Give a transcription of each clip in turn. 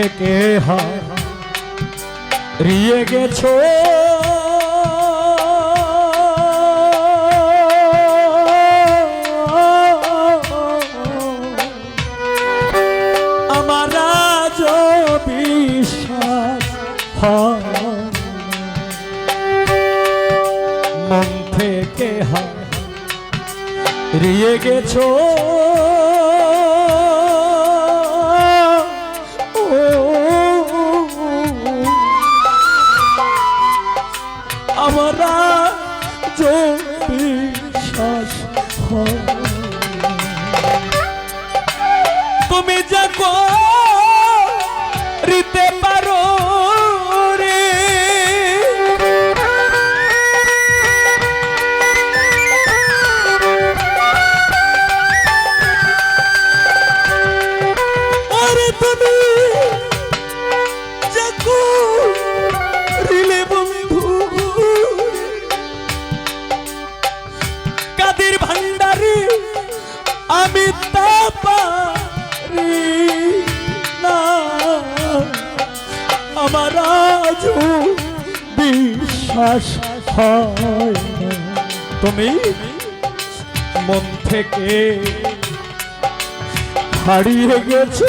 থেকে হারিয়ে গেছো। আমার হয়। মন থেকে হারিয়ে গেছো। বিশ্বাস তুমি যা করিতে বিশ্বাস তুমি মন থেকে হারিয়ে গেছো।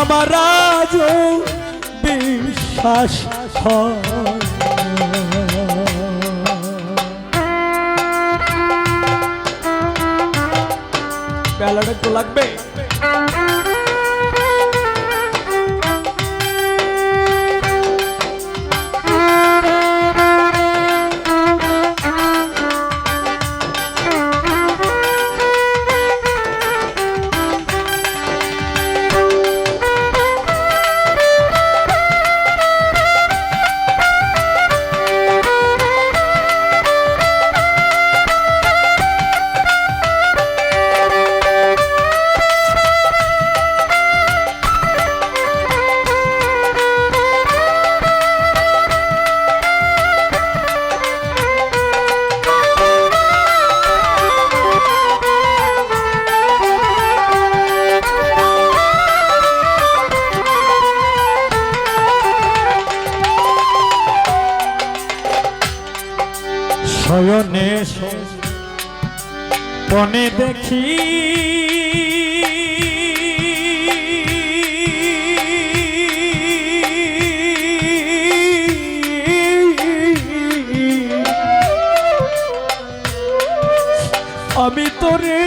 আমার আজ বিশ্বাস হয় বেলাটা একটু লাগবে? পনে দেখি। আমি তোরে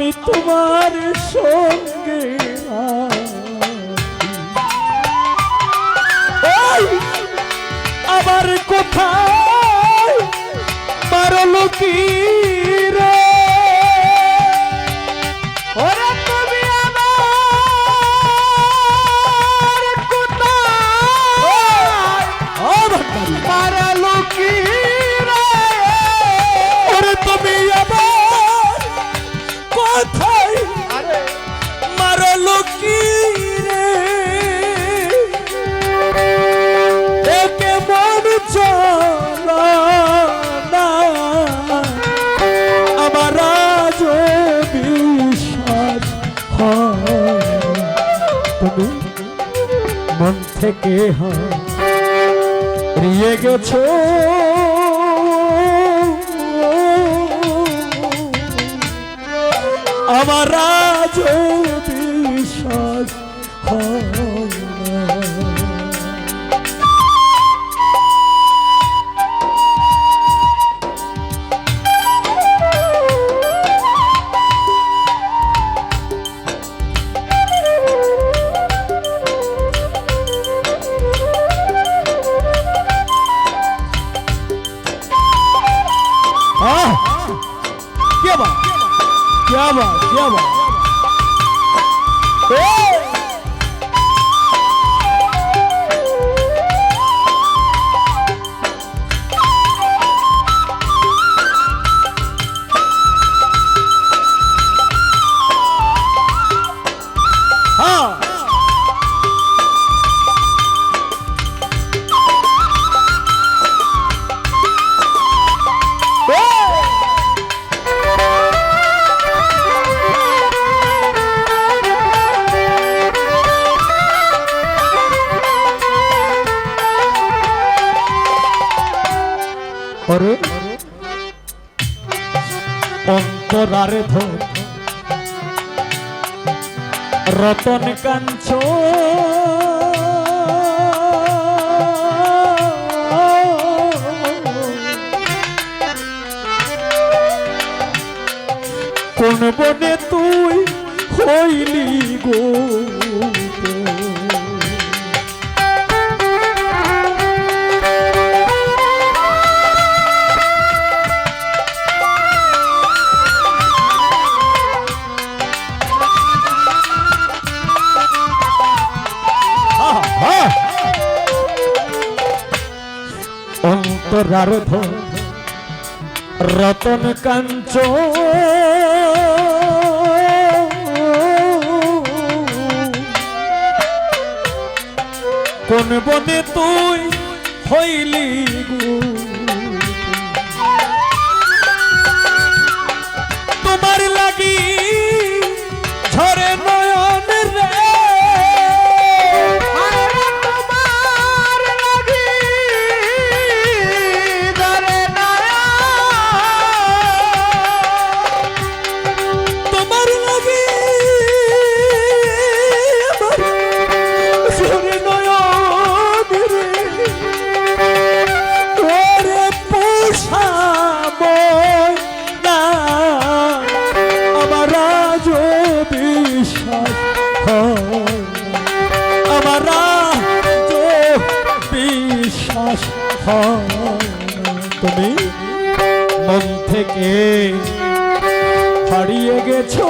আমি তোমার সঙ্গে। আবার কোথায় মারলো কি তুমি মন থেকে হারিয়ে গেছ। আমার রাজ বিশ্বাস হয়। Hey! অন্তরারে ধর। রতন কাঞ্চ। কোন বনে ধর রতন কাঞ্চ কোন বনে তুই হইলি গো হারিয়ে গেছো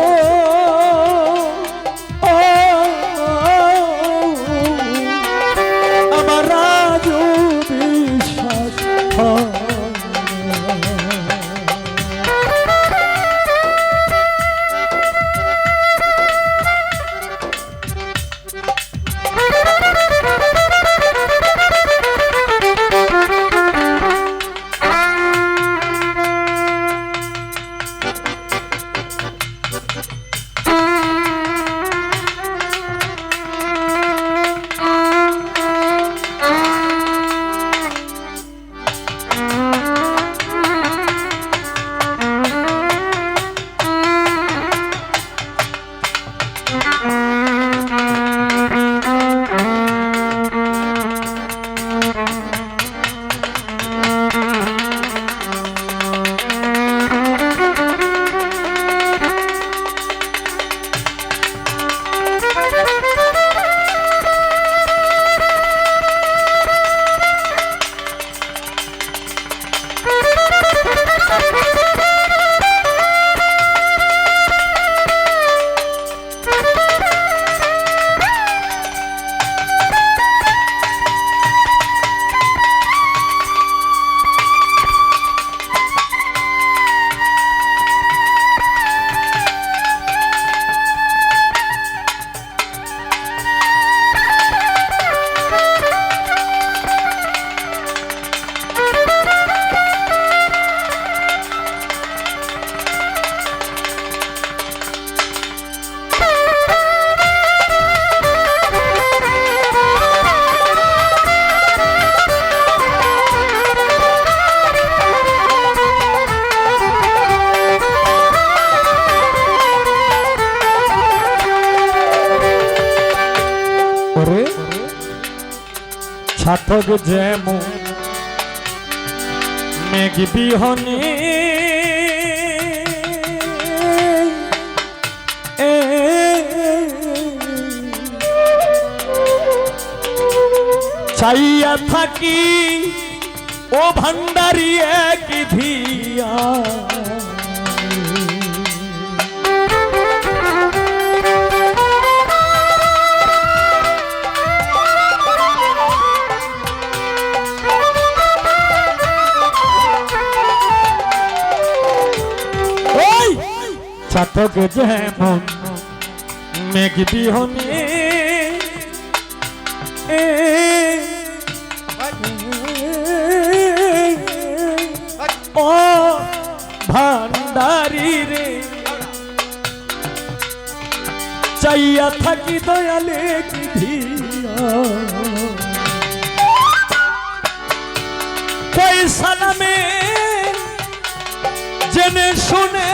ছাতক যেমন মেঘ বিহনে চাইয়া থাকি ও ভান্ডারি এক ধিয়া। চাতক যেমন মেঘ বিহনে। ও ভান্ডারি রে। চাইয়া থাকি দয়ালে কি ধিয়া পয়সা নামে জেনে শুনে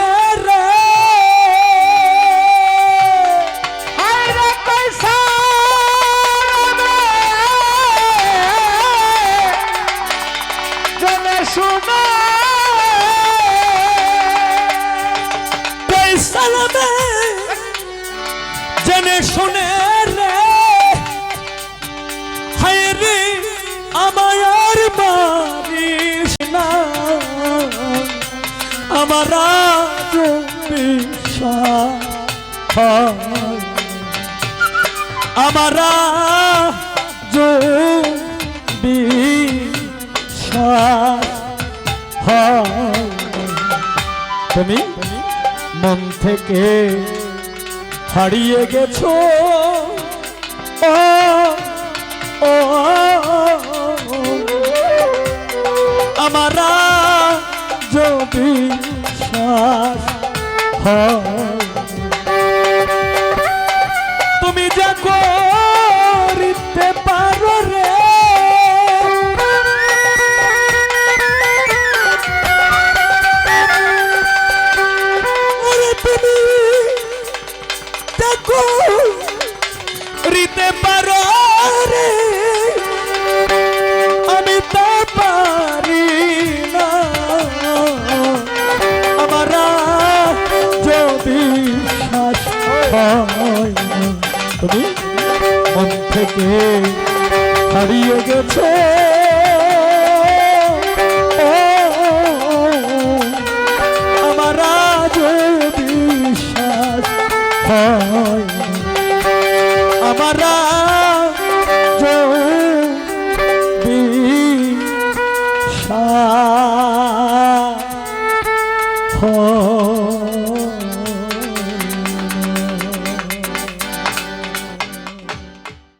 আমার। আমার তুমি মন থেকে হারিয়ে গেছো। ও ও। আমারা যদি শ্বাস হয়। তুমি যা করতে পারো রে তুমি দেখো রিতে থেকে হারিয়ে গেছে।